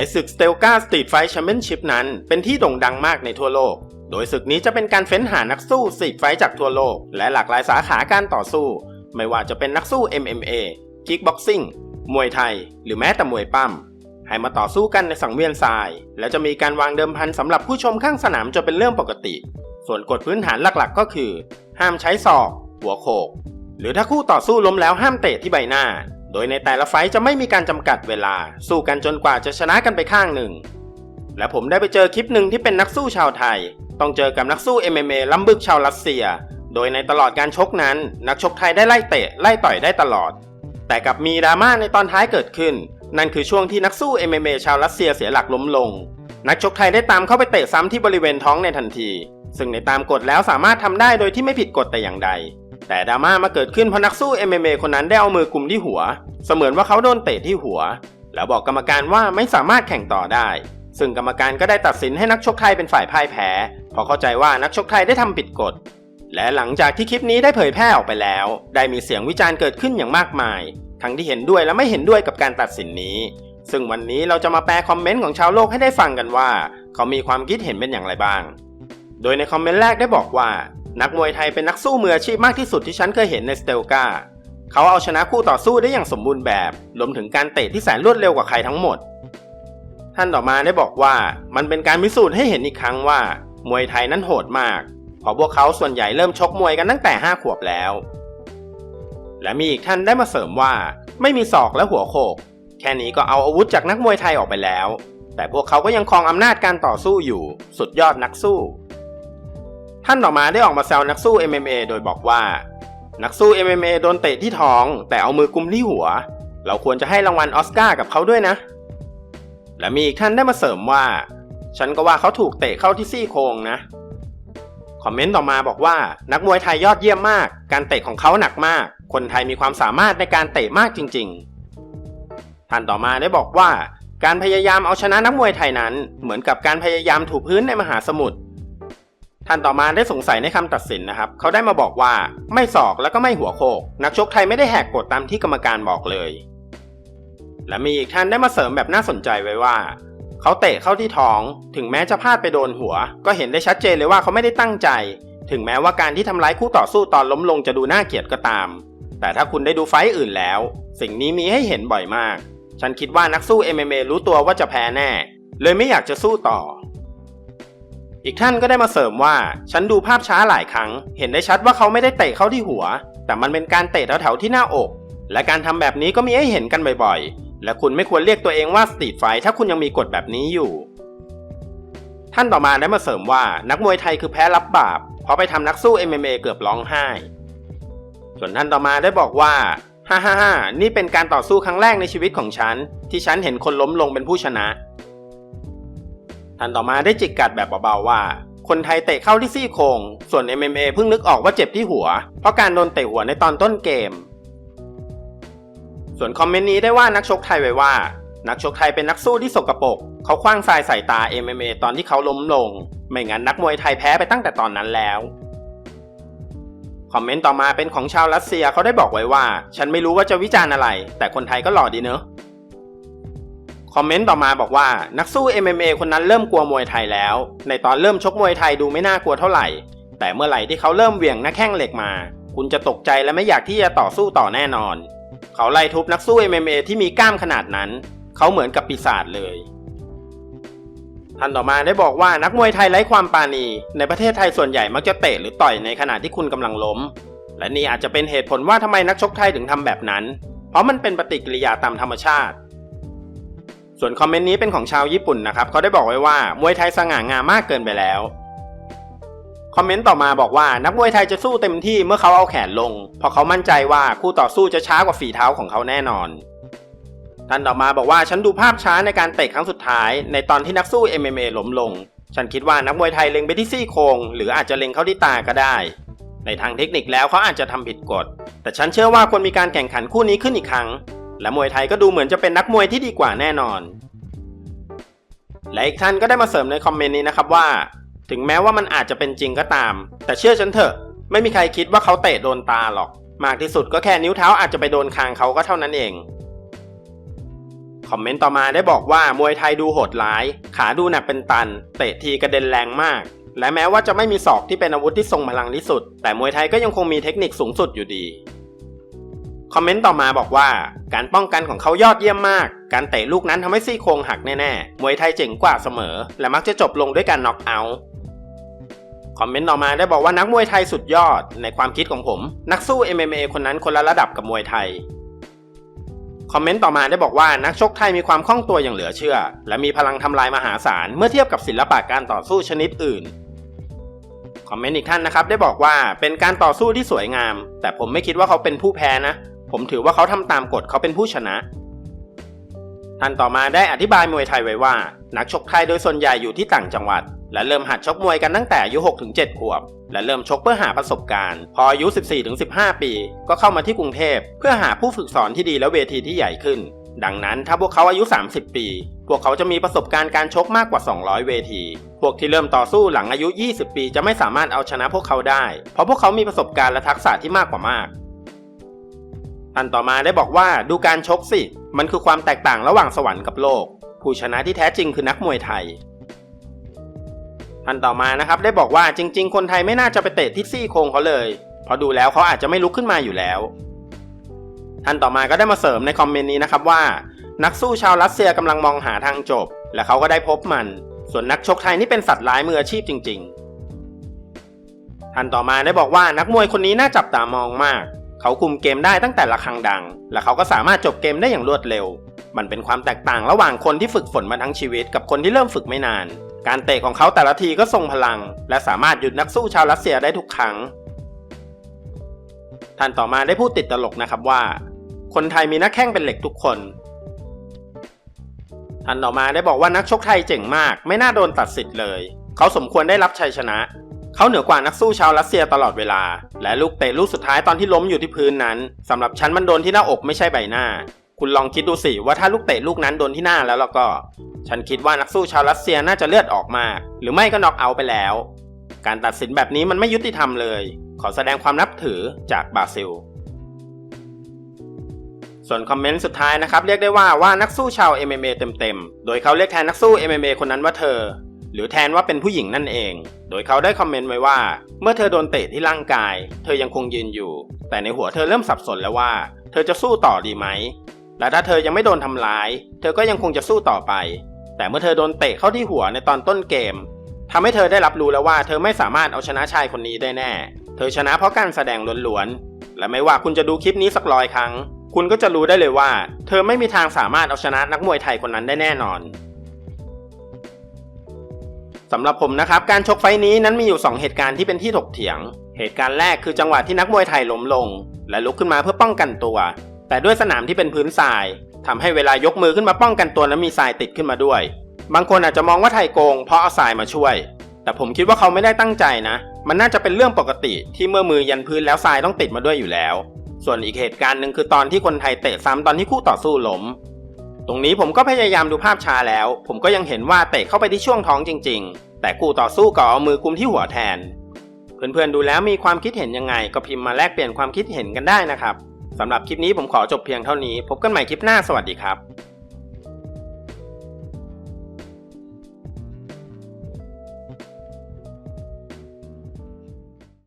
ในศึก s t e l g a Street Fight Championship นั้น เป็นที่โด่งดังมากในทั่วโลก โดยศึกนี้จะเป็นการเฟ้นหานักสู้ Street Fight จากทั่วโลก และหลากหลายสาขาการต่อสู้ ไม่ว่าจะเป็นนักสู้ MMA Kickboxing มวยไทย หรือแม้แต่มวยปั้มให้มาต่อสู้กันในสังเวียนทราย และจะมีการวางเดิมพันสำหรับผู้ชมข้างสนามจะเป็นเรื่องปกติ ส่วนกฎพื้นฐานหลักๆ ก็คือ ห้ามใช้ศอก หัวโขก หรือถ้าคู่ต่อสู้ล้มแล้วห้ามเตะที่ใบหน้า โดยในแต่ละไฟจะไม่มีการจำกัดเวลา สู้กันจนกว่าจะชนะกันไปข้างหนึ่ง และผมได้ไปเจอคลิปหนึ่งที่เป็นนักสู้ชาวไทย ต้องเจอกับนักสู้ MMA ล้ำบึกชาวรัสเซีย โดยในตลอดการชกนั้น นักชกไทยได้ไล่เตะไล่ต่อยได้ตลอด แต่กับมีดราม่าในตอนท้ายเกิดขึ้น นั่นคือช่วงที่นักสู้ MMA ชาวรัสเซียเสียหลักล้มลง นักชกไทยได้ตามเข้าไปเตะซ้ำที่บริเวณท้องในทันที ซึ่งในตามกฎแล้วสามารถทำได้โดยที่ไม่ผิดกฎแต่อย่างใด แต่ดราม่ามาเกิดขึ้นเพราะนักสู้ MMA คนนั้นได้เอามือกุมที่หัว เสมือนว่าเขาโดนเตะที่หัว แล้วบอกกรรมการว่าไม่สามารถแข่งต่อได้ ซึ่งกรรมการก็ได้ตัดสินให้นักชกไทยเป็นฝ่ายพ่ายแพ้เพราะเข้าใจว่านักชกไทยได้ทำผิดกฎ และหลังจากที่คลิปนี้ได้เผยแพร่ออกไปแล้ว ได้มีเสียงวิจารณ์เกิดขึ้นอย่างมากมาย ทั้งที่เห็นด้วยและไม่เห็นด้วยกับการตัดสินนี้ ซึ่งวันนี้เราจะมาแปลคอมเมนต์ของชาวโลกให้ได้ฟังกันว่า เขามีความคิดเห็นเป็นอย่างไรบ้าง โดยในคอมเมนต์แรกได้บอกว่า นักมวยไทยเป็นนักสู้มืออาชีพมากที่สุดที่ฉันเคยเห็นในสเตลกาเขาเอาชนะคู่ต่อสู้ได้อย่างสมบูรณ์แบบรวมถึงการเตะที่แสนรวดเร็วกว่าใครทั้งหมด ท่านต่อมาได้บอกว่ามันเป็นการพิสูจน์ให้เห็นอีกครั้งว่า มวยไทยนั้นโหดมากเพราะพวกเขาส่วนใหญ่เริ่มชกมวยกันตั้งแต่ 5 ขวบแล้ว และมีอีกท่านได้มาเสริมว่า ไม่มีศอกและหัวโขก แค่นี้ก็เอาอาวุธจากนักมวยไทยออกไปแล้ว แต่พวกเขาก็ยังครองอำนาจการต่อสู้อยู่ สุดยอดนักสู้ ท่านต่อมาได้ออกมาแซวนักสู้ MMA โดยบอกว่า นักสู้ MMA โดนเตะที่ท้อง แต่เอามือกุมที่หัว เราควรจะให้รางวัลออสการ์กับเขาด้วยนะ และมีอีกท่านได้มาเสริมว่า ฉันก็ว่าเขาถูกเตะเข้าที่ซี่โครงนะ คอมเมนต์ต่อมาบอกว่า นักมวยไทยยอดเยี่ยมมาก การเตะของเขาหนักมาก คนไทยมีความสามารถในการเตะมากจริง ๆ ท่านต่อมาได้บอกว่า การพยายามเอาชนะนักมวยไทยนั้น เหมือนกับการพยายามถูพื้นในมหาสมุทร ท่านต่อมาได้สงสัยในคำตัดสินนะครับ เขาได้มาบอกว่าไม่ศอกแล้วก็ไม่หัวโคก นักชกไทยไม่ได้แหกกฎตามที่กรรมการบอกเลย และมีอีกท่านได้มาเสริมแบบน่าสนใจไว้ว่า เขาเตะเข้าที่ท้อง ถึงแม้จะพลาดไปโดนหัว ก็เห็นได้ชัดเจนเลยว่าเขาไม่ได้ตั้งใจ ถึงแม้ว่าการที่ทำร้ายคู่ต่อสู้ตอนล้มลงจะดูน่าเกลียดก็ตาม แต่ถ้าคุณได้ดูไฟต์อื่นแล้ว สิ่งนี้มีให้เห็นบ่อยมาก ฉันคิดว่านักสู้ MMA รู้ตัวว่าจะแพ้แน่ เลยไม่อยากจะสู้ต่อ อีกท่านก็ได้มาเสริมว่า ฉันดูภาพช้าหลายครั้ง เห็นได้ชัดว่าเขาไม่ได้เตะเข้าที่หัว แต่มันเป็นการเตะแถวๆที่หน้าอก และการทำแบบนี้ก็มีให้เห็นกันบ่อยๆ และคุณไม่ควรเรียกตัวเองว่าสตรีทไฟท์ถ้าคุณยังมีกฎแบบนี้อยู่ ท่านต่อมาได้มาเสริมว่านักมวยไทยคือแพ้รับบาปเพราะไปทำนักสู้ MMA เกือบร้องไห้ ส่วนท่านต่อมาได้บอกว่าฮ่าฮ่าฮ่านี่เป็นการต่อสู้ครั้งแรกในชีวิตของฉัน ที่ฉันเห็นคนล้มลงเป็นผู้ชนะ ท่านต่อมาได้จิกกัดแบบเบาๆว่า คนไทยเตะเข้าที่ซี่โครงส่วน MMA เพิ่งนึกออกว่าเจ็บที่หัว เพราะการโดนเตะหัวในตอนต้นเกม ส่วนคอมเมนต์นี้ได้ว่านักชกไทยไว้ว่า นักชกไทยเป็นนักสู้ที่สกปรกเขาคว้างทรายใส่ตา MMA ตอนที่เขาล้มลง ไม่งั้นนักมวยไทยแพ้ไปตั้งแต่ตอนนั้นแล้วคอมเมนต์ต่อมาเป็นของชาวรัสเซียเขาได้บอกไว้ว่า ฉันไม่รู้ว่าจะวิจารณ์อะไร แต่คนไทยก็หล่อดีเนอะ อมเมนต์ต่อมาบอกว่านักสู้ MMA คนนั้นเริ่มกลัวมวยไทยแล้ว ในตอนเริ่มชกมวยไทยดูไม่น่ากลัวเท่าไหร่ แต่เมื่อไหร่ที่เขาเริ่มเหวี่ยงหน้าแข้งเหล็กมา คุณจะตกใจและไม่อยากที่จะต่อสู้ต่อแน่นอน เขาไล่ทุบนักสู้ MMA ที่มีกล้ามขนาดนั้น เขาเหมือนกับปีศาจเลยท่านต่อมาได้บอกว่านักมวยไทยไร้ความปราณี ในประเทศไทยส่วนใหญ่มักจะเตะหรือต่อยในขณะที่คุณกำลังล้ม และนี่อาจจะเป็นเหตุผลว่าทำไมนักชกไทยถึงทำแบบนั้น เพราะมันเป็นปฏิกิริยาตามธรรมชาติ ส่วนคอมเมนต์นี้เป็นของชาวญี่ปุ่นนะครับเขาได้บอกไว้ว่ามวยไทยสง่างามมากเกินไปแล้ว คอมเมนต์ต่อมาบอกว่านักมวยไทยจะสู้เต็มที่เมื่อเขาเอาแขนลง เพราะเขามั่นใจว่าคู่ต่อสู้จะช้ากว่าฝีเท้าของเขาแน่นอน ท่านต่อมาบอกว่าฉันดูภาพช้าในการเตะครั้งสุดท้าย ในตอนที่นักสู้ MMA ล้มลง ฉันคิดว่านักมวยไทยเล็งไปที่ซี่โครงหรืออาจจะเล็งเข้าที่ตาก็ได้ ในทางเทคนิคแล้วเขาอาจจะทำผิดกฎ แต่ฉันเชื่อว่าควรมีการแข่งขันคู่นี้ขึ้นอีกครั้ง และมวยไทยก็ดูเหมือนจะเป็นนักมวยที่ดีกว่าแน่นอน และอีกท่านก็ได้มาเสริมในคอมเมนต์นี้นะครับว่า ถึงแม้ว่ามันอาจจะเป็นจริงก็ตาม แต่เชื่อฉันเถอะ ไม่มีใครคิดว่าเขาเตะโดนตาหรอก มากที่สุดก็แค่นิ้วเท้าอาจจะไปโดนคางเขาก็เท่านั้นเองคอมเมนต์ต่อมาได้บอกว่ามวยไทยดูโหดร้าย ขาดูหนักเป็นตัน เตะทีกระเด็นแรงมาก และแม้ว่าจะไม่มีศอกที่เป็นอาวุธที่ทรงพลังที่สุด แต่มวยไทยก็ยังคงมีเทคนิคสูงสุดอยู่ดี คอมเมนต์ต่อมาบอกว่า การป้องกันของเขายอดเยี่ยมมาก การเตะลูกนั้นทำให้ซี่โครงหักแน่ๆ มวยไทยเจ๋งกว่าเสมอ และมักจะจบลงด้วยการน็อกเอาท์คอมเมนต์ต่อมาได้บอกว่านักมวยไทยสุดยอด ในความคิดของผม นักสู้ MMA คนนั้นคนละระดับกับมวยไทยคอมเมนต์ต่อมาได้บอกว่านักชกไทยมีความคล่องตัวอย่างเหลือเชื่อ และมีพลังทำลายมหาศาลเมื่อเทียบกับศิลปะการต่อสู้ชนิดอื่นคอมเมนต์อีกท่านนะครับได้บอกว่าเป็นการต่อสู้ที่สวยงาม แต่ผมไม่คิดว่าเขาเป็นผู้แพ้นะ ผมถือว่าเขาทำตามกฎเขาเป็นผู้ชนะ ท่านต่อมาได้อธิบายมวยไทยไว้ว่า นักชกไทยโดยส่วนใหญ่อยู่ที่ต่างจังหวัด และเริ่มหัดชกมวยกันตั้งแต่อายุ6-7ขวบ และเริ่มชกเพื่อหาประสบการณ์ พออายุ 14-15 ปี ก็เข้ามาที่กรุงเทพ เพื่อหาผู้ฝึกสอนที่ดีและเวทีที่ใหญ่ขึ้น ดังนั้นถ้าพวกเขาอายุ 30 ปี พวกเขาจะมีประสบการณ์การชกมากกว่า 200 เวที พวกที่เริ่มต่อสู้หลังอายุ 20 ปี จะไม่สามารถเอาชนะพวกเขาได้ เพราะพวกเขามีประสบการณ์และทักษะที่มากกว่ามาก ท่านต่อมาได้บอกว่าดูการชกสิ มันคือความแตกต่างระหว่างสวรรค์กับโลก ผู้ชนะที่แท้จริงคือนักมวยไทยท่านต่อมานะครับได้บอกว่าจริง ๆ คนไทยไม่น่าจะไปเตะที่ซี่โครงเขาเลย เพราะดูแล้วเขาอาจจะไม่ลุกขึ้นมาอยู่แล้วท่านต่อมาก็ได้มาเสริมในคอมเมนต์นี้นะครับว่า นักสู้ชาวรัสเซียกำลังมองหาทางจบ และเขาก็ได้พบมัน ส่วนนักชกไทยนี่เป็นสัตว์ร้ายมืออาชีพจริงๆท่านต่อมาได้บอกว่านักมวยคนนี้น่าจับตามองมาก เขาคุมเกมได้ตั้งแต่ละครั้งดัง และเขาก็สามารถจบเกมได้อย่างรวดเร็ว มันเป็นความแตกต่างระหว่างคนที่ฝึกฝนมาทั้งชีวิตกับคนที่เริ่มฝึกไม่นาน การเตะของเขาแต่ละทีก็ทรงพลัง และสามารถหยุดนักสู้ชาวรัสเซียได้ทุกครั้ง ท่านต่อมาได้พูดติดตลกนะครับว่า คนไทยมีนักแข่งเป็นเหล็กทุกคนท่านต่อมาได้บอกว่านักชกไทยเจ๋งมาก ไม่น่าโดนตัดสิทธิ์เลย เขาสมควรได้รับชัยชนะ เขาเหนือกว่านักสู้ชาวรัสเซียตลอดเวลา และลูกเตะลูกสุดท้ายตอนที่ล้มอยู่ที่พื้นนั้นสำหรับฉันมันโดนที่หน้าอกไม่ใช่ใบหน้า คุณลองคิดดูสิว่าถ้าลูกเตะลูกนั้นโดนที่หน้าแล้วแล้วก็ ฉันคิดว่านักสู้ชาวรัสเซียน่าจะเลือดออกมาก หรือไม่ก็น็อกเอาไปแล้ว การตัดสินแบบนี้มันไม่ยุติธรรมเลย ขอแสดงความนับถือจากบราซิลส่วนคอมเมนต์สุดท้ายนะครับเรียกได้ว่าว่านักสู้ชาว MMA เต็มๆ โดยเขาเรียกแทนนักสู้ MMA คนนั้นว่าเธอ หรือแทนว่าเป็นผู้หญิงนั่นเอง โดยเขาได้คอมเมนต์ไว้ว่า เมื่อเธอโดนเตะที่ร่างกาย เธอยังคงยืนอยู่ แต่ในหัวเธอเริ่มสับสนแล้วว่า เธอจะสู้ต่อดีไหม และถ้าเธอยังไม่โดนทำร้าย เธอก็ยังคงจะสู้ต่อไป แต่เมื่อเธอโดนเตะเข้าที่หัวในตอนต้นเกมทำให้เธอได้รับรู้แล้วว่า เธอไม่สามารถเอาชนะชายคนนี้ได้แน่ เธอชนะเพราะการแสดงล้วนๆ และไม่ว่าคุณจะดูคลิปนี้สักร้อยครั้ง คุณก็จะรู้ได้เลยว่า เธอไม่มีทางสามารถเอาชนะนักมวยไทยคนนั้นได้แน่นอน สำหรับผมนะครับการชกไฟนี้นั้นมีอยู่ 2 เหตุการณ์ที่เป็นที่ถกเถียง เหตุการณ์แรกคือจังหวะที่นักมวยไทยล้มลง และลุกขึ้นมาเพื่อป้องกันตัว แต่ด้วยสนามที่เป็นพื้นทรายทำให้เวลายกมือขึ้นมาป้องกันตัวนั้นมีทรายติดขึ้นมาด้วย บางคนอาจจะมองว่าไทยโกงเพราะเอาทรายมาช่วย แต่ผมคิดว่าเขาไม่ได้ตั้งใจนะ มันน่าจะเป็นเรื่องปกติที่เมื่อมือยันพื้นแล้วทรายต้องติดมาด้วยอยู่แล้ว ส่วนอีกเหตุการณ์หนึ่งคือตอนที่คนไทยเตะซ้ำตอนที่คู่ต่อสู้ล้ม ตรงนี้ผมก็พยายามดูภาพช้าแล้ว ผมก็ยังเห็นว่าเตะเข้าไปที่ช่วงท้องจริง ๆ แต่คู่ต่อสู้ก็เอามือกุมที่หัวแทน เพื่อนๆดูแล้วมีความคิดเห็นยังไง ก็พิมพ์มาแลกเปลี่ยนความคิดเห็นกันได้นะครับสำหรับคลิปนี้ผมขอจบเพียงเท่านี้ พบกันใหม่คลิปหน้าสวัสดีครับ